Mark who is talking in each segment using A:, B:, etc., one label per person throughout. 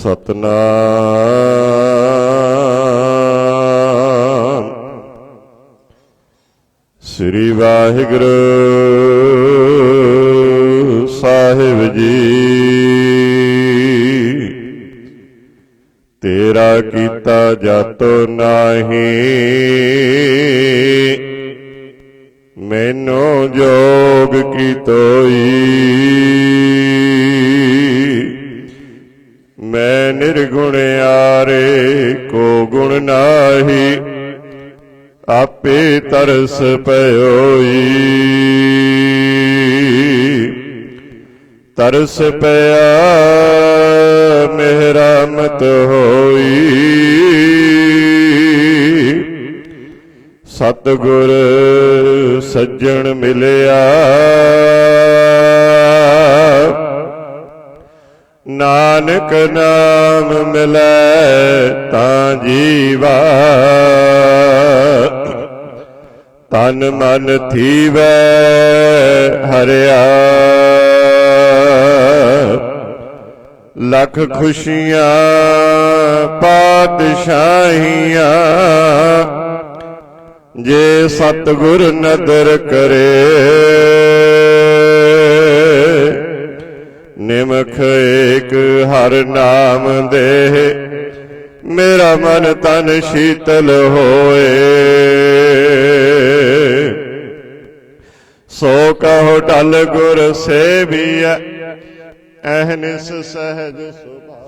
A: ਸਤਨਾਮ। ਸ੍ਰੀ ਵਾਹਿਗੁਰੂ ਸਾਹਿਬ ਜੀ ਤੇਰਾ ਕੀਤਾ ਜਾਤੋ ਨਾਹੀ। ਨਿਰਗੁਣ ਆਰੇ ਕੋ ਗੁਣ ਨਾਹੀ, ਆਪੇ ਤਰਸ ਪਇਓਈ। ਤਰਸ ਪਿਆ ਮੇਰਾ ਮਤ ਹੋਈ। ਸਤਗੁਰ ਸੱਜਣ ਮਿਲਿਆ। ਨਾਨਕ ਨਾਮ ਮਿਲੈ ਤਾਂ ਜੀਵਾ। ਤਨ ਮਨ ਥੀਵੈ ਹਰਿਆ। ਲੱਖ ਖੁਸ਼ੀਆਂ, ਪਾਤਸ਼ਾਹੀਆਂ, ਜੇ ਸਤਗੁਰ ਨਦਰ ਕਰੇ। ਨਿਮਖ ਏਕ ਹਰ ਨਾਮ ਦੇ। ਮੇਰਾ ਮਨ ਤਨ ਸ਼ੀਤਲ ਹੋਏ। ਸੋ ਕਹੋ ਢਲ ਗੁਰ ਸੇਵੀਐ ਅਹਨਿਸ ਸਹਜ ਸੁਭਾਏ।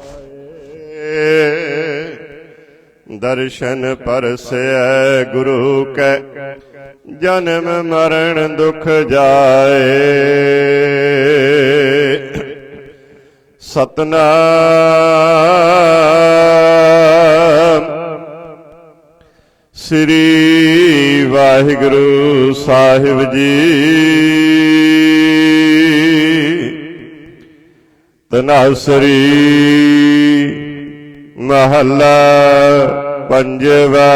A: ਦਰਸ਼ਨ ਪਰਸੈ ਗੁਰੂ ਕੈ, ਜਨਮ ਮਰਨ ਦੁਖ ਜਾਏ। ਸਤਨਾਮ। ਸ੍ਰੀ ਵਾਹਿਗੁਰੂ ਸਾਹਿਬ ਜੀ। ਤਨਾਸਰੀ ਮਹੱਲਾ ਪੰਜਵਾ।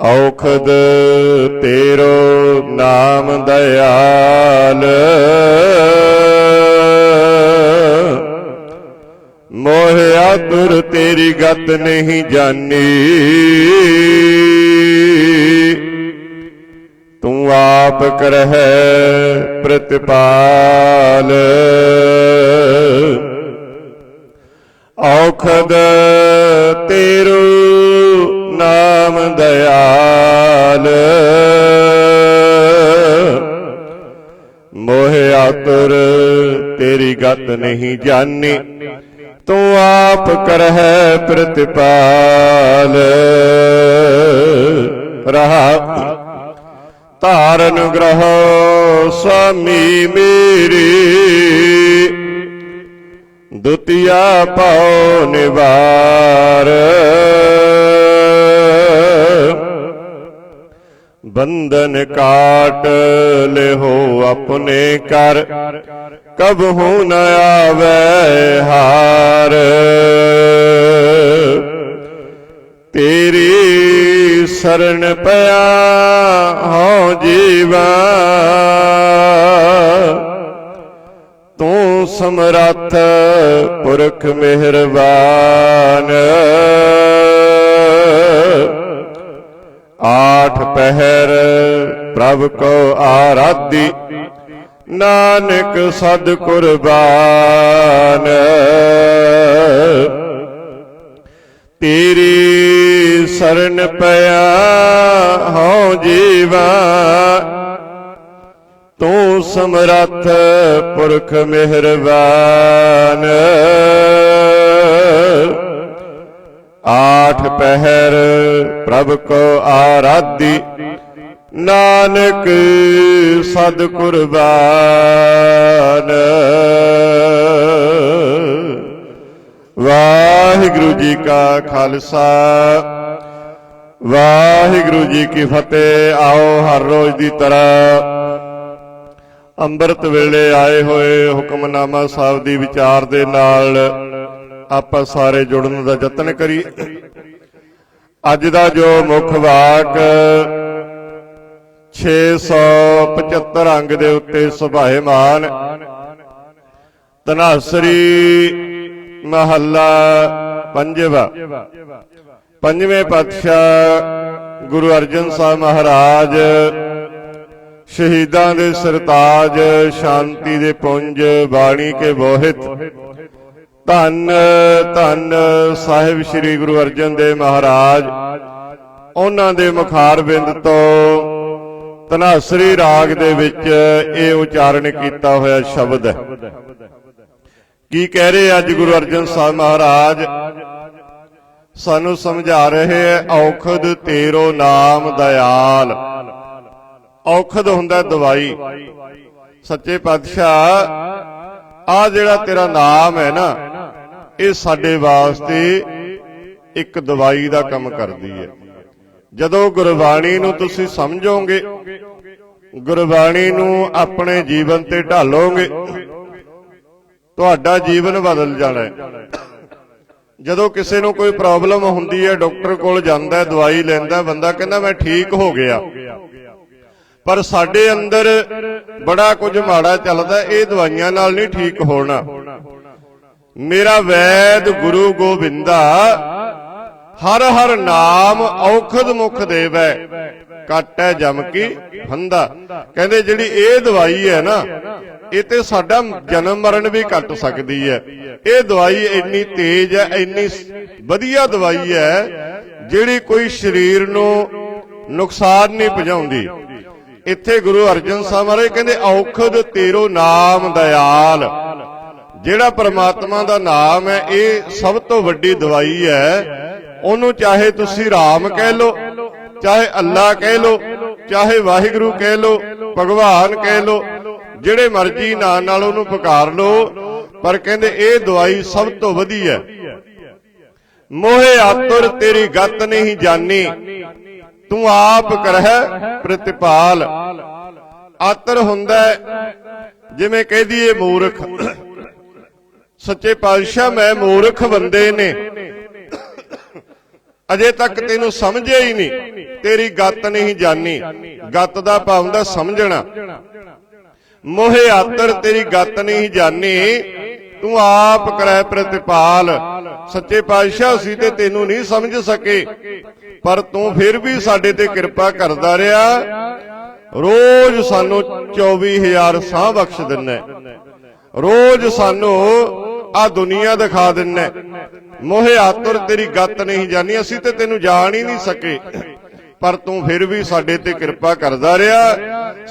A: ਔਖਦ ਤੇਰੋ ਨਾਮ ਦਇਆਲ। ਮੋਹਿਆ ਤੁਰ ਤੇਰੀ ਗਤ ਨਹੀਂ ਜਾਣੀ ਤੂੰ ਆਪ ਕਰਹਿ ਪ੍ਰਤਿਪਾਲ। ਔਖਦ ਤੇਰੂ ਗਤ ਨਹੀਂ ਜਾਣੀ। ਤੂੰ ਆਪ ਕਰਹਿ ਪ੍ਰਤਿਪਾਲ। ਰਹਾ ਧਾਰਨ ਗ੍ਰਹ ਸੁਆਮੀ ਮੇਰੀ। ਦੁਤੀਆ ਪਾਉ ਨਿਵਾਰ। ਬੰਧਨ ਕਾਟ ਲਿਹੋ ਆਪਣੇ ਕਰ ਕਬਹੂ ਨ ਆਵੇ ਹਾਰ। ਤੇਰੀ ਸਰਣ ਪਿਆ ਹਉ ਜੀਵਾ। ਤੂੰ ਸਮਰੱਥ ਪੁਰਖ ਮਿਹਰਬਾਨ। ਪ੍ਰਭ ਕੋ ਆਰਾਧੀ। ਨਾਨਕ ਸਦ ਕੁਰਬਾਨ। ਤੇਰੀ ਸਰਨ ਪਿਆ ਹਉ ਜੀਵਾ। ਤੂੰ ਸਮਰੱਥ ਪੁਰਖ ਮਿਹਰਬਾਨ। ਆਠ ਪਹਿਰ ਪ੍ਰਭ ਕੋ ਆਰਾਧੀ। ਨਾਨਕ ਸਦ ਕੁਰਬਾਨ ਵਾਹਿਗੁਰੂ ਜੀ ਕਾ ਖਾਲਸਾ। ਵਾਹਿਗੁਰੂ ਜੀ ਕੀ ਫਤਿਹ। ਆਓ ਹਰ ਰੋਜ਼ ਦੀ ਤਰ੍ਹਾਂ ਅੰਮ੍ਰਿਤ ਵੇਲੇ ਆਏ ਹੋਏ ਹੁਕਮਨਾਮਾ ਸਾਹਿਬ ਦੀ ਵਿਚਾਰ ਦੇ ਨਾਲ ਆਪਾਂ ਸਾਰੇ ਜੁੜਨ ਦਾ ਯਤਨ ਕਰੀ ਅੱਜ ਦਾ ਜੋ ਮੁੱਖ ਵਾਕ 675 ਅੰਗ ਦੇ ਉੱਤੇ ਸੁਭਾਏਮਾਨ ਤਨਾਸਰੀ ਮਹੱਲਾ ਪੰਜਵਾ। ਪੰਜਵੇਂ ਪਾਤਸ਼ਾਹ ਗੁਰੂ ਅਰਜਨ ਸਾਹਿਬ ਮਹਾਰਾਜ ਸ਼ਹੀਦਾਂ ਦੇ ਸਰਤਾਜ ਸ਼ਾਂਤੀ ਦੇ ਪੁੰਜ ਬਾਣੀ ਕੇ ਬੋਹਿਤ। ਧੰਨ ਧੰਨ ਸਾਹਿਬ ਸ੍ਰੀ ਗੁਰੂ ਅਰਜਨ ਦੇਵ ਮਹਾਰਾਜ, ਉਹਨਾਂ ਦੇ ਮੁਖਾਰ ਬਿੰਦ ਤੋਂ ਤਨਾਸਰੀ ਰਾਗ ਦੇ ਵਿੱਚ ਇਹ ਉਚਾਰਨ ਕੀਤਾ ਹੋਇਆ ਸ਼ਬਦ ਹੈ। ਕੀ ਕਹਿ ਰਹੇ ਅੱਜ ਗੁਰੂ ਅਰਜਨ ਸਾਹਿਬ ਮਹਾਰਾਜ? ਸਾਨੂੰ ਸਮਝਾ ਰਹੇ ਹੈ ਔਖਦ ਤੇਰੋ ਨਾਮ ਦਇਆਲ। ਔਖਦ ਹੁੰਦਾ ਦਵਾਈ। ਸੱਚੇ ਪਾਤਸ਼ਾਹ ਆ ਜਿਹੜਾ ਤੇਰਾ ਨਾਮ ਹੈ ਨਾ, ਇਹ ਸਾਡੇ ਵਾਸਤੇ ਇੱਕ ਦਵਾਈ ਦਾ ਕੰਮ ਕਰਦੀ ਹੈ। ਜਦੋਂ ਗੁਰਬਾਣੀ ਨੂੰ ਤੁਸੀਂ ਸਮਝੋਗੇ, ਗੁਰਬਾਣੀ ਨੂੰ ਆਪਣੇ ਜੀਵਨ ਤੇ ਢਾਲੋਗੇ, ਤੁਹਾਡਾ ਜੀਵਨ ਬਦਲ ਜਾਣਾ ਹੈ। ਜਦੋਂ ਕਿਸੇ ਨੂੰ ਕੋਈ ਪ੍ਰੋਬਲਮ ਹੁੰਦੀ ਹੈ, ਡਾਕਟਰ ਕੋਲ ਜਾਂਦਾ ਦਵਾਈ ਲੈਂਦਾ ਬੰਦਾ ਕਹਿੰਦਾ, ਮੈਂ ਠੀਕ ਹੋ ਗਿਆ। ਪਰ ਸਾਡੇ ਅੰਦਰ ਬੜਾ ਕੁਝ ਮਾੜਾ ਚੱਲਦਾ ਇਹ ਦਵਾਈਆਂ ਨਾਲ ਨਹੀਂ ਠੀਕ ਹੋਣਾ। ਮੇਰਾ ਵੈਦ ਗੁਰੂ ਗੋਬਿੰਦਾ ਹਰ ਹਰ ਨਾਮ ਔਖਦ ਮੁਖ ਦੇਵੈ। ਕਾਟੈ ਜਮ ਕੀ ਫੰਦਾ। ਕਹਿੰਦੇ ਜਿਹੜੀ ਇਹ ਦਵਾਈ ਹੈ ਨਾ, ਇਹ ਤੇ ਸਾਡਾ ਜਨਮ ਮਰਨ ਵੀ ਕੱਟ ਸਕਦੀ ਹੈ। ਇਹ ਦਵਾਈ ਇੰਨੀ ਤੇਜ਼ ਹੈ, ਇੰਨੀ ਵਧੀਆ ਦਵਾਈ ਹੈ, ਜਿਹੜੀ ਕੋਈ ਸਰੀਰ ਨੂੰ ਨੁਕਸਾਨ ਨਹੀਂ ਪਹੁੰਚਾਉਂਦੀ। ਇੱਥੇ ਗੁਰੂ ਅਰਜਨ ਸਾਹਿਬ ਮਹਾਰਾਜ ਕਹਿੰਦੇ, ਔਖਦ ਤੇਰੋ ਨਾਮ ਦਇਆਲ। ਜਿਹੜਾ ਪਰਮਾਤਮਾ ਦਾ ਨਾਮ ਹੈ, ਇਹ ਸਭ ਤੋਂ ਵੱਡੀ ਦਵਾਈ ਹੈ ਉਹਨੂੰ ਚਾਹੇ ਤੁਸੀਂ ਰਾਮ ਕਹਿ ਲੋ ਚਾਹੇ ਅੱਲਾ ਕਹਿ ਲੋ ਚਾਹੇ ਵਾਹਿਗੁਰੂ ਕਹਿ ਲੋ ਭਗਵਾਨ ਕਹਿ ਲੋ ਜਿਹੜੇ ਮਰਜ਼ੀ ਨਾਂ ਨਾਲ ਉਹਨੂੰ ਪੁਕਾਰ ਲੋ ਪਰ ਕਹਿੰਦੇ ਇਹ ਦਵਾਈ ਸਭ ਤੋਂ ਵਧੀਆ ਹੈ। ਮੋਹਿ ਆਤੁਰ ਤੇਰੀ ਗਤ ਨਹੀਂ ਜਾਣੀ ਤੂੰ ਆਪ ਕਰਹਿ ਪ੍ਰਤਿਪਾਲ। ਆਤਰ ਹੁੰਦਾ ਜਿਵੇਂ ਕਹਿ ਦਈਏ ਮੂਰਖ। ਸੱਚੇ ਪਾਤਸ਼ਾਹ ਮੈਂ ਮੂਰਖ ਬੰਦੇ ਨੇ। ਅਜੇ ਤੱਕ ਤੈਨੂੰ ਸਮਝਿਆ ਹੀ ਨਹੀਂ। ਤੇਰੀ ਗੱਤ ਨਹੀਂ ਜਾਣੀ ਗੱਤ ਦਾ ਭਾਵ ਹੁੰਦਾ ਸਮਝਣਾ। ਮੋਹਿ ਆਤਰ ਤੇਰੀ ਗੱਤ ਨਹੀਂ ਜਾਣੀ ਤੂੰ ਆਪ ਕਰੈ ਪ੍ਰਤਿਪਾਲ। ਸੱਚੇ ਪਾਤਸ਼ਾਹ ਸੀ ਤੇ ਤੈਨੂੰ ਨਹੀਂ ਸਮਝ ਸਕੇ। ਪਰ ਤੂੰ ਫਿਰ ਵੀ ਸਾਡੇ ਤੇ ਕਿਰਪਾ ਕਰਦਾ ਰਿਹਾ। ਰੋਜ਼ ਸਾਨੂੰ 24000 ਸਾਹ ਬਖਸ਼ ਦਿੰਦਾ ਰੋਜ਼ ਸਾਨੂੰ ਆ ਦੁਨੀਆ ਦਿਖਾ ਦਿੰਦਾ ਮੋਹੇ ਮੋਹਿ ਆਤੁਰ ਤੇਰੀ ਗੱਤ ਨਹੀਂ ਜਾਣੀ ਅਸੀਂ ਤੇ ਤੈਨੂੰ ਜਾਣ ਹੀ ਨਹੀਂ ਸਕੇ। ਪਰ ਤੂੰ ਫਿਰ ਵੀ ਸਾਡੇ ਤੇ ਕਿਰਪਾ ਕਰਦਾ ਰਿਹਾ,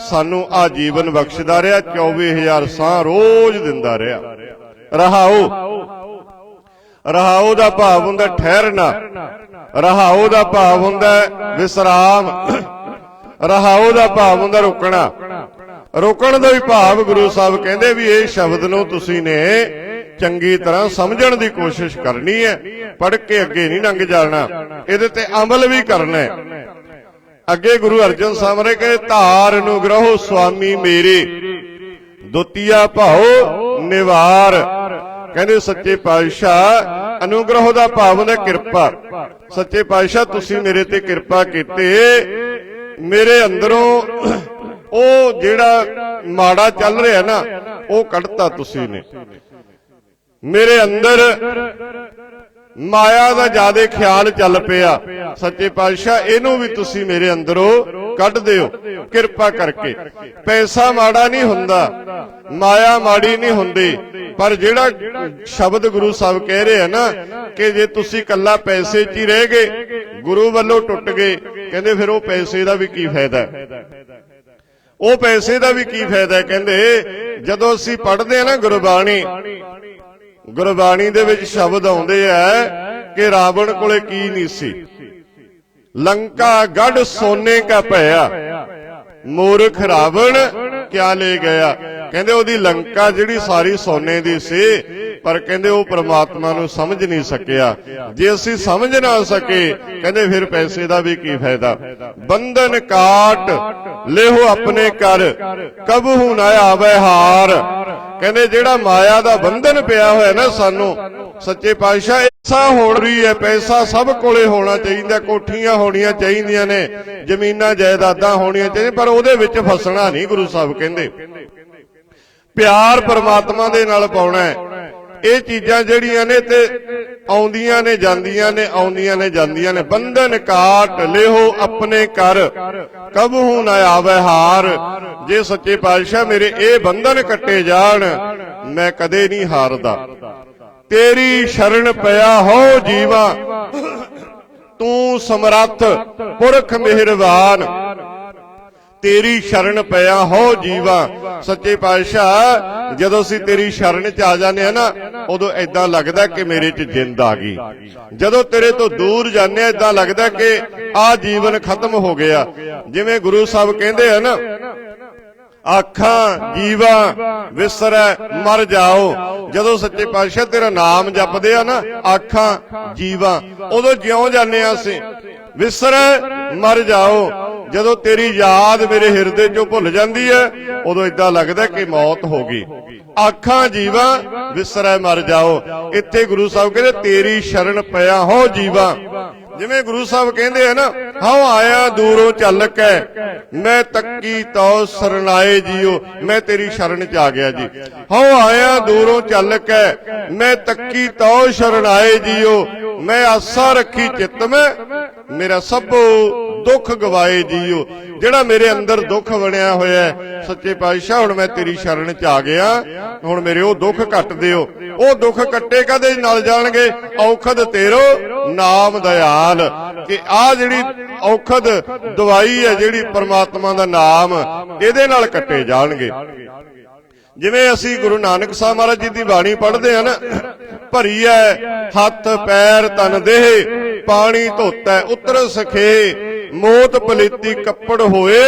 A: ਸਾਨੂੰ ਆ ਜੀਵਨ ਬਖਸ਼ਦਾ ਰਿਹਾ 24000 ਸਾਹ ਰੋਜ਼ ਦਿੰਦਾ ਰਿਹਾ। ਰਹਾਓ। ਰਹਾਓ ਦਾ ਭਾਵ ਹੁੰਦਾ ਠਹਿਰਨਾ। ਰਹਾਓ ਦਾ ਭਾਵ ਹੁੰਦਾ ਵਿਸਰਾਮ। ਰਹਾਓ ਦਾ ਭਾਵ ਹੁੰਦਾ ਰੁਕਣਾ। ਰੁਕਣ ਦਾ ਵੀ ਭਾਵ ਗੁਰੂ ਸਾਹਿਬ ਕਹਿੰਦੇ ਵੀ ਇਹ ਸ਼ਬਦ ਨੂੰ ਤੁਸੀਂ ਨੇ ਚੰਗੀ ਤਰ੍ਹਾਂ ਸਮਝਣ ਦੀ ਕੋਸ਼ਿਸ਼ ਕਰਨੀ ਹੈ, ਪੜ੍ਹ ਕੇ ਅੱਗੇ ਨਹੀਂ ਲੰਘ ਜਾਣਾ। ਇਹਦੇ ਤੇ ਅਮਲ ਵੀ ਕਰਨਾ ਹੈ। ਅੱਗੇ ਗੁਰੂ ਅਰਜਨ ਸਾਹਿਬ ਨੇ ਕਹਿੰਦੇ ਧਾਰ ਅਨੁਗ੍ਰਹੋ ਸੁਆਮੀ ਮੇਰੇ, ਦੁਤੀਆ ਭਾਉ ਨਿਵਾਰ। ਕਹਿੰਦੇ, ਸੱਚੇ ਪਾਤਸ਼ਾਹ, ਅਨੁਗ੍ਰਹ ਦਾ ਭਾਵ ਹੁੰਦਾ ਕਿਰਪਾ। ਸੱਚੇ ਪਾਤਸ਼ਾਹ, ਤੁਸੀਂ ਮੇਰੇ ਤੇ ਕਿਰਪਾ ਕੀਤੀ। ਮੇਰੇ ਅੰਦਰੋਂ ਉਹ ਜਿਹੜਾ ਮਾੜਾ ਚੱਲ ਰਿਹਾ ਨਾ, ਉਹ ਕੱਢਤਾ ਤੁਸੀਂ ਨੇ। ਮੇਰੇ ਅੰਦਰ ਮਾਇਆ ਦਾ ਜਿਆਦੇ ਖਿਆਲ ਚੱਲ ਪਿਆ। ਸੱਚੇ ਪਾਤਸ਼ਾਹ, ਇਹਨੂੰ ਵੀ ਤੁਸੀਂ ਮੇਰੇ ਅੰਦਰੋਂ ਕੱਢ ਦਿਓ। ਕਿਰਪਾ ਕਰਕੇ। ਪੈਸਾ ਮਾੜਾ ਨਹੀਂ ਹੁੰਦਾ, ਮਾਇਆ ਮਾੜੀ ਨਹੀਂ ਹੁੰਦੀ। ਪਰ ਜਿਹੜਾ ਸ਼ਬਦ ਗੁਰੂ ਸਾਹਿਬ ਕਹਿ ਰਹੇ ਆ ਨਾ, ਕਿ ਜੇ ਤੁਸੀਂ ਕੱਲਾ ਪੈਸੇ 'ਚ ਹੀ ਰਹਿ ਗਏ, ਗੁਰੂ ਵੱਲੋਂ ਟੁੱਟ ਗਏ, ਕਹਿੰਦੇ ਫਿਰ ਉਹ ਪੈਸੇ ਦਾ ਵੀ ਕੀ ਫਾਇਦਾ? ਉਹ ਪੈਸੇ ਦਾ ਵੀ ਕੀ ਫਾਇਦਾ? ਕਹਿੰਦੇ ਜਦੋਂ ਅਸੀਂ ਪੜ੍ਹਦੇ ਆ ਨਾ ਗੁਰਬਾਣੀ ਗੁਰਬਾਣੀ ਦੇ ਵਿੱਚ ਸ਼ਬਦ ਆਉਂਦੇ ਆ ਕਿ ਰਾਵਣ ਕੋਲੇ ਕੀ ਨਹੀਂ ਸੀ। ਲੰਕਾ ਗੜ ਸੋਨੇ ਕਾ ਭਇਆ ਮੂਰਖ ਰਾਵਣ ਕਿਆ ਲੈ ਗਿਆ? ਕਹਿੰਦੇ ਉਹਦੀ ਲੰਕਾ ਜਿਹੜੀ ਸਾਰੀ ਸੋਨੇ ਦੀ ਸੀ, ਪਰ ਕਹਿੰਦੇ ਉਹ ਪ੍ਰਮਾਤਮਾ ਨੂੰ ਸਮਝ ਨਹੀਂ ਸਕਿਆ। ਜੇ ਅਸੀਂ ਸਮਝ ਨਾ ਸਕੇ, ਕਹਿੰਦੇ ਫਿਰ ਪੈਸੇ ਦਾ ਵੀ ਕੀ ਫਾਇਦਾ? ਬੰਧਨ ਕਾਟ, ਲੇਹੋ ਆਪਣੇ ਕਰ ਕਬਹੂ ਨਾ ਆਵੇ ਹਾਰ। ਕਹਿੰਦੇ ਜਿਹੜਾ ਮਾਇਆ ਦਾ ਬੰਧਨ ਪਿਆ ਹੋਇਆ ਨਾ ਸਾਨੂੰ, ਸੱਚੇ ਪਾਤਸ਼ਾਹ ਐਸਾ ਹੋ ਰਹੀ ਹੈ, ਪੈਸਾ ਸਭ ਕੋਲੇ ਹੋਣਾ ਚਾਹੀਦਾ, ਕੋਠੀਆਂ ਹੋਣੀਆਂ ਚਾਹੀਦੀਆਂ ਨੇ, ਜ਼ਮੀਨਾਂ ਜਾਇਦਾਦਾਂ ਹੋਣੀਆਂ ਚਾਹੀਦੀਆਂ, ਪਰ ਉਹਦੇ ਵਿੱਚ ਫਸਣਾ ਨਹੀਂ ਗੁਰੂ ਸਾਹਿਬ ਕਹਿੰਦੇ। ਪਿਆਰ ਪਰਮਾਤਮਾ ਦੇ ਨਾਲ ਪਾਉਣਾ ਹੈ। ਇਹ ਚੀਜ਼ਾਂ ਜਿਹੜੀਆਂ ਨੇ ਤੇ ਆਉਂਦੀਆਂ ਨੇ, ਜਾਂਦੀਆਂ ਨੇ, ਆਉਂਦੀਆਂ ਨੇ, ਜਾਂਦੀਆਂ ਨੇ। ਬੰਧਨ ਕਾਟ ਲਿਓ ਆਪਣੇ ਕਰ ਕਬਹੂ ਨਾ ਆਵੇ ਹਾਰ। ਜੇ ਸੱਚੇ ਪਾਤਸ਼ਾਹ ਮੇਰੇ ਇਹ ਬੰਧਨ ਕੱਟੇ ਜਾਣ, ਮੈਂ ਕਦੇ ਨਹੀਂ ਹਾਰਦਾ। ਤੇਰੀ ਸ਼ਰਨ ਪਿਆ ਹੋ ਜੀਵਾ, ਤੂੰ ਸਮਰੱਥ ਪੁਰਖ ਮਿਹਰਬਾਨ। ਤੇਰੀ ਸ਼ਰਨ ਪਿਆ ਹੋ ਜੀਵਾ। ਸੱਚੇ ਪਾਤਸ਼ਾਹ, ਜਦੋਂ ਅਸੀਂ ਤੇਰੀ ਸ਼ਰਨ ਚ ਆ ਜਾਂਦੇ ਆ ਨਾ, ਉਦੋਂ ਐਦਾਂ ਲੱਗਦਾ ਕਿ ਮੇਰੇ ਚ ਜਿੰਦ ਆ ਗਈ। ਜਦੋਂ ਤੇਰੇ ਤੋਂ ਦੂਰ ਜਾਂਦੇ ਆ ਐਦਾਂ ਲੱਗਦਾ ਕਿ ਆ ਜੀਵਨ ਖਤਮ ਹੋ ਗਿਆ। ਜਿਵੇਂ ਗੁਰੂ ਸਾਹਿਬ ਕਹਿੰਦੇ ਆ ਨਾ, ਆਖਾਂ ਜੀਵਾ, ਵਿਸਰੈ, ਮਰ ਜਾਓ। ਜਦੋਂ ਸੱਚੇ ਪਾਤਸ਼ਾਹ ਤੇਰਾ ਨਾਮ ਜਪਦੇ ਆ ਨਾ, ਆਖਾਂ ਜੀਵਾ, ਉਦੋਂ ਜਿਉਂ ਜਾਂਦੇ ਆ ਅਸੀਂ। ਵਿਸਰੈ, ਮਰ ਜਾਓ। ਜਦੋਂ ਤੇਰੀ ਯਾਦ ਮੇਰੇ ਹਿਰਦੇ ਚੋਂ ਭੁੱਲ ਜਾਂਦੀ ਹੈ, ਉਦੋਂ ਇਦਾਂ ਲੱਗਦਾ ਕਿ ਮੌਤ ਹੋ ਗਈ। ਆਖਾਂ ਜੀਵਾ ਵਿਸਰੈ ਮਰ ਜਾਓ। ਇੱਥੇ ਗੁਰੂ ਸਾਹਿਬ ਕਹਿੰਦੇ, ਤੇਰੀ ਸ਼ਰਨ ਪਿਆ ਹੋ ਜੀਵਾ। ਜਿਵੇਂ ਗੁਰੂ ਸਾਹਿਬ ਕਹਿੰਦੇ ਆ ਨਾ ਹਉ ਆਇਆ, ਦੂਰੋਂ ਚੱਲ ਕੇ। ਮੈਂ ਤੱਕੀ ਤਉ ਸਰਨਾਏ ਜੀਓ, ਮੈਂ ਤੇਰੀ ਸ਼ਰਨ ਚ ਆ ਗਿਆ ਜੀ। ਹਉ ਆਇਆ, ਦੂਰੋਂ ਚੱਲ ਕੇ। ਮੈਂ ਤੱਕੀ ਤਉ ਸ਼ਰਨਾਏ ਜੀਓ, ਮੈਂ ਆਸਾ ਰੱਖੀ ਚਿੱਤ ਮੈਂ। ਮੇਰਾ ਸਭੋ ਦੁੱਖ ਗਵਾਏ ਜੀਓ। ਜਿਹੜਾ ਮੇਰੇ ਅੰਦਰ ਦੁੱਖ ਬਣਿਆ ਹੋਇਆ ਸੱਚੇ ਪਾਤਸ਼ਾਹ, ਹੁਣ ਮੈਂ ਤੇਰੀ ਸ਼ਰਨ ਚ ਆ ਗਿਆ। ਹੁਣ ਮੇਰੇ ਉਹ ਦੁੱਖ ਕੱਟ ਦਿਓ। ਉਹ ਦੁੱਖ ਕੱਟੇ ਕਦੇ ਨਾਲ ਜਾਣਗੇ? ਔਖਦ ਤੇਰੋ ਨਾਮ ਦਇਆਲ ਕਿ ਆ ਜਿਹੜੀ ਔਖਦ ਦਵਾਈ ਹੈ ਜਿਹੜੀ ਪਰਮਾਤਮਾ ਦਾ ਨਾਮ ਇਹਦੇ ਨਾਲ ਕੱਟੇ ਜਾਣਗੇ। ਜਿਵੇਂ ਅਸੀਂ ਗੁਰੂ ਨਾਨਕ ਸਾਹਿਬ ਮਹਾਰਾਜ ਜੀ ਦੀ ਬਾਣੀ ਪੜ੍ਹਦੇ ਆ ਨਾ ਭਰੀ ਐ ਹੱਥ ਪੈਰ ਤਨ ਦੇਹ ਪਾਣੀ ਧੋਤੈ ਉਤਰ ਸਖੇ ਮੋਤ ਪਲੀਤੀ ਕੱਪੜ ਹੋਏ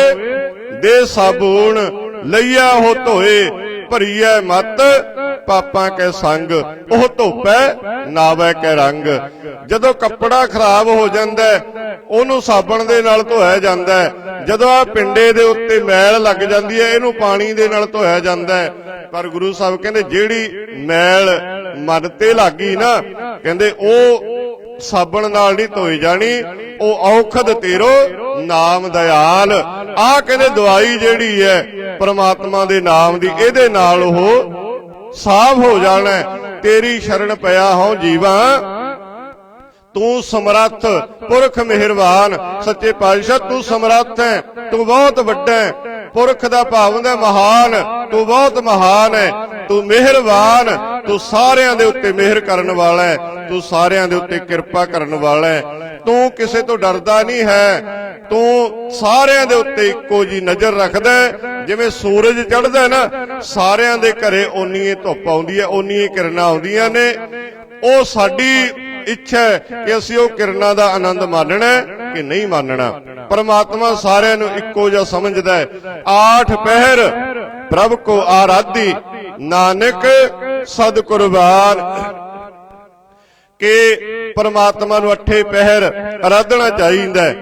A: ਦੇ ਸਾਬੂਣ ਲਈਆ ਹੋ ਧੋਏ ਭਰੀਐ ਮਤ ਪਾਪਾਂ ਕੇ ਸੰਗ, ਉਹ ਧੋਪੈ ਨਾਵੇ ਕੇ ਰੰਗ। ਜਦੋਂ ਕੱਪੜਾ ਖਰਾਬ ਹੋ ਜਾਂਦਾ, ਉਹਨੂੰ ਸਾਬਣ ਦੇ ਨਾਲ ਧੋਇਆ ਜਾਂਦਾ। ਜਦੋਂ ਆ ਪਿੰਡੇ ਦੇ ਉੱਤੇ ਮੈਲ ਲੱਗ ਜਾਂਦੀ ਹੈ, ਇਹਨੂੰ ਪਾਣੀ ਦੇ ਨਾਲ ਧੋਇਆ ਜਾਂਦਾ ਪਰ ਗੁਰੂ ਸਾਹਿਬ ਕਹਿੰਦੇ, ਜਿਹੜੀ ਮੈਲ ਮਨ ਤੇ ਲੱਗੀ ਨਾ, ਕਹਿੰਦੇ ਉਹ ਸਾਬਣ ਨਾਲ ਨਹੀਂ ਧੋਈ ਜਾਣੀ, ਉਹ ਔਖਦ ਤੇਰੋ ਨਾਮ ਦਇਆਲ। ਆ ਕਹਿੰਦੇ ਦਵਾਈ ਜਿਹੜੀ ਹੈ, ਪ੍ਰਮਾਤਮਾ ਦੇ ਨਾਮ ਦੀ, ਇਹਦੇ ਨਾਲ ਉਹ ਸਾਫ਼ ਹੋ ਜਾਣਾ ਤੇਰੀ ਸ਼ਰਨ ਪਿਆ ਹੋ ਜੀਵਾ। ਤੂੰ ਸਮਰੱਥ, ਪੁਰਖ ਮਿਹਰਬਾਨ ਸੱਚੇ ਪਾਤਸ਼ਾਹ, ਤੂੰ ਸਮਰੱਥ ਹੈ। ਤੂੰ ਬਹੁਤ ਵੱਡਾ ਹੈ। ਪੁਰਖ ਦਾ ਭਾਵ ਹੁੰਦਾ ਮਹਾਨ, ਤੂੰ ਬਹੁਤ ਮਹਾਨ ਹੈ, ਤੂੰ ਮਿਹਰਬਾਨ, ਤੂੰ ਸਾਰਿਆਂ ਦੇ ਉੱਤੇ ਮਿਹਰ ਕਰਨ ਵਾਲਾ ਹੈ, ਤੂੰ ਸਾਰਿਆਂ ਦੇ ਉੱਤੇ ਕਿਰਪਾ ਕਰਨ ਵਾਲਾ ਹੈ। ਤੂੰ ਕਿਸੇ ਤੋਂ ਡਰਦਾ ਨਹੀਂ ਹੈ, ਤੂੰ ਸਾਰਿਆਂ ਦੇ ਉੱਤੇ ਇੱਕੋ ਜੀ ਨਜ਼ਰ ਰੱਖਦਾ ਜਿਵੇਂ ਸੂਰਜ ਚੜ੍ਹਦਾ ਨਾ, ਸਾਰਿਆਂ ਦੇ ਘਰੇ ਓਨੀਏ ਧੁੱਪ ਆਉਂਦੀ ਹੈ ਓਨੀਏ ਕਿਰਨਾਂ ਆਉਂਦੀਆਂ ਨੇ। ਉਹ ਸਾਡੀ ਇੱਛਾ ਕਿ ਅਸੀਂ ਉਹ ਕਿਰਨਾਂ ਦਾ ਆਨੰਦ ਮਾਣਣਾ ਕਿ ਨਹੀਂ ਮੰਨਣਾ। ਪਰਮਾਤਮਾ ਸਾਰਿਆਂ ਨੂੰ ਇੱਕੋ ਜਿਹਾ ਸਮਝਦਾ ਹੈ। ਆਠ ਪਹਿਰ, ਪ੍ਰਭ ਕੋ ਆਰਾਧੀ। ਨਾਨਕ ਸਦ ਕੁਰਬਾਨ ਕਿ ਪਰਮਾਤਮਾ ਨੂੰ ਅੱਠੇ ਪਹਿਰ ਆਰਾਧਣਾ ਚਾਹੀਦਾ ਹੈ।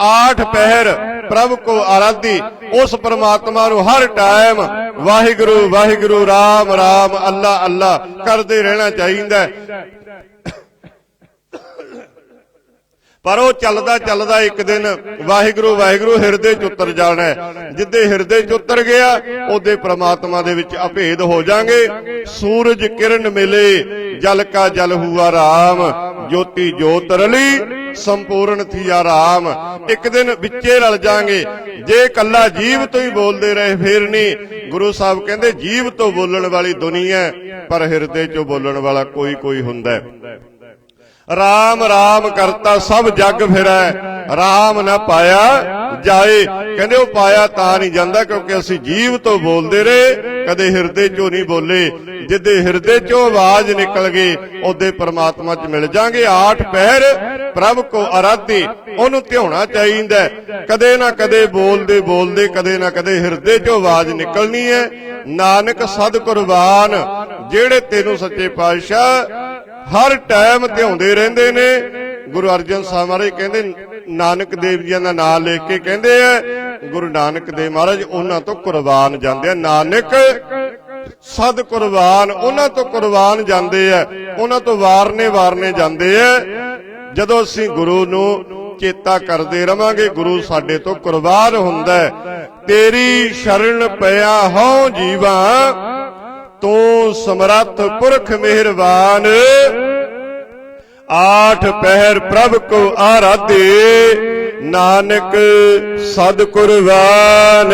A: ਆਠ ਪਹਿਰ, ਪ੍ਰਭ ਕੋ ਆਰਾਧੀ। ਉਸ ਪਰਮਾਤਮਾ ਨੂੰ ਹਰ ਟਾਈਮ ਵਾਹਿਗੁਰੂ ਵਾਹਿਗੁਰੂ, ਰਾਮ ਰਾਮ, ਅੱਲਾ ਅੱਲਾ। ਕਰਦੇ ਰਹਿਣਾ ਚਾਹੀਦਾ ਪਰ ਉਹ ਚੱਲਦਾ ਚੱਲਦਾ ਇੱਕ ਦਿਨ ਵਾਹਿਗੁਰੂ ਵਾਹਿਗੁਰੂ ਹਿਰਦੇ ਚ ਉਤਰ ਜਾਣਾ ਹੈ। ਜਿੱਦੇ ਹਿਰਦੇ ਚ ਉਤਰ ਗਿਆ ਉਹਦੇ ਪ੍ਰਮਾਤਮਾ ਦੇ ਵਿੱਚ ਅਭੇਦ ਹੋ ਜਾਾਂਗੇ ਸੂਰਜ ਕਿਰਨ ਮਿਲੇ ਜਲ ਕਾ ਜਲ ਹੁਆ ਰਾਮ ਜੋਤੀ ਜੋਤ ਰਲੀ ਸੰਪੂਰਨ ਥੀਆ ਰਾਮ। ਇੱਕ ਦਿਨ ਵਿੱਚੇ ਰਲ ਜਾਾਂਗੇ ਜੇ ਕੱਲਾ ਜੀਵ ਤੋਂ ਹੀ ਬੋਲਦੇ ਰਹੇ ਫੇਰ ਨਹੀਂ। ਗੁਰੂ ਸਾਹਿਬ ਕਹਿੰਦੇ ਜੀਵ ਤੋਂ ਬੋਲਣ ਵਾਲੀ ਦੁਨੀਆ ਹੈ, ਪਰ ਹਿਰਦੇ ਚੋਂ ਬੋਲਣ ਵਾਲਾ ਕੋਈ ਕੋਈ ਹੁੰਦਾ ਹੈ ਰਾਮ ਰਾਮ ਕਰਤਾ ਸਭ ਜੱਗ ਫਿਰੈ। ਆਰਾਮ ਨਾ ਪਾਇਆ, ਜਾਏ। ਕਹਿੰਦੇ ਉਹ ਪਾਇਆ ਤਾਂ ਨਹੀਂ ਜਾਂਦਾ ਕਿਉਂਕਿ ਅਸੀਂ ਜੀਵ ਤੋਂ ਬੋਲਦੇ ਰਹੇ, ਕਦੇ ਹਿਰਦੇ ਚੋਂ ਨਹੀਂ ਬੋਲੇ। ਜਿੱਦੇ ਹਿਰਦੇ ਚੋਂ ਆਵਾਜ਼ ਨਿਕਲ ਗਈ, ਉਹਦੇ ਪ੍ਰਮਾਤਮਾ ਚ ਮਿਲ ਜਾਾਂਗੇ ਆਠ ਪਹਿਰ ਪ੍ਰਭ ਕੋ ਅਰਾਧੀ ਉਹਨੂੰ ਧਿਆਉਣਾ ਚਾਹੀਦਾ ਕਦੇ ਨਾ ਕਦੇ ਬੋਲਦੇ ਬੋਲਦੇ, ਕਦੇ ਨਾ ਕਦੇ ਹਿਰਦੇ ਚੋਂ ਆਵਾਜ਼ ਨਿਕਲਣੀ ਹੈ। ਨਾਨਕ ਸਦ ਕੁਰਬਾਨ ਜਿਹੜੇ ਤੈਨੂੰ ਸੱਚੇ ਪਾਤਸ਼ਾਹ ਹਰ ਟਾਈਮ ਧਿਆਉਂਦੇ ਰਹਿੰਦੇ ਨੇ ਗੁਰੂ ਅਰਜਨ ਸਾਹਿਬ ਮਹਾਰਾਜ ਕਹਿੰਦੇ ਨਾਨਕ ਦੇਵ ਜੀ ਦਾ ਨਾਮ ਲੈ ਕੇ ਕਹਿੰਦੇ ਆ, ਗੁਰੂ ਨਾਨਕ ਦੇਵ ਮਹਾਰਾਜ ਉਹਨਾਂ ਤੋਂ ਕੁਰਬਾਨ ਜਾਂਦੇ ਆ। ਨਾਨਕ ਸਦ ਕੁਰਬਾਨ, ਉਹਨਾਂ ਤੋਂ ਕੁਰਬਾਨ ਜਾਂਦੇ ਆ, ਉਹਨਾਂ ਤੋਂ ਵਾਰਨੇ ਵਾਰਨੇ ਜਾਂਦੇ ਆ। ਜਦੋਂ ਅਸੀਂ ਗੁਰੂ ਨੂੰ ਚੇਤਾ ਕਰਦੇ ਰਵਾਂਗੇ, ਗੁਰੂ ਸਾਡੇ ਤੋਂ ਕੁਰਬਾਨ ਹੁੰਦਾ ਤੇਰੀ ਸ਼ਰਨ ਪਿਆ ਹਉ ਜੀਵਾ, ਤੂੰ ਸਮਰੱਥ ਪੁਰਖ ਮਿਹਰਬਾਨ। ਆਠ ਪਹਿਰ ਪ੍ਰਭ ਕੋ ਆਰਾਧੇ, ਨਾਨਕ ਸਦ ਕੁਰਬਾਨ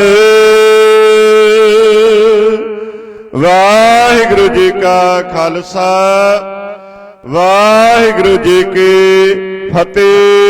A: ਵਾਹਿਗੁਰੂ ਜੀ ਕਾ ਖਾਲਸਾ, ਵਾਹਿਗੁਰੂ ਜੀ ਕੀ ਫਤਿਹ।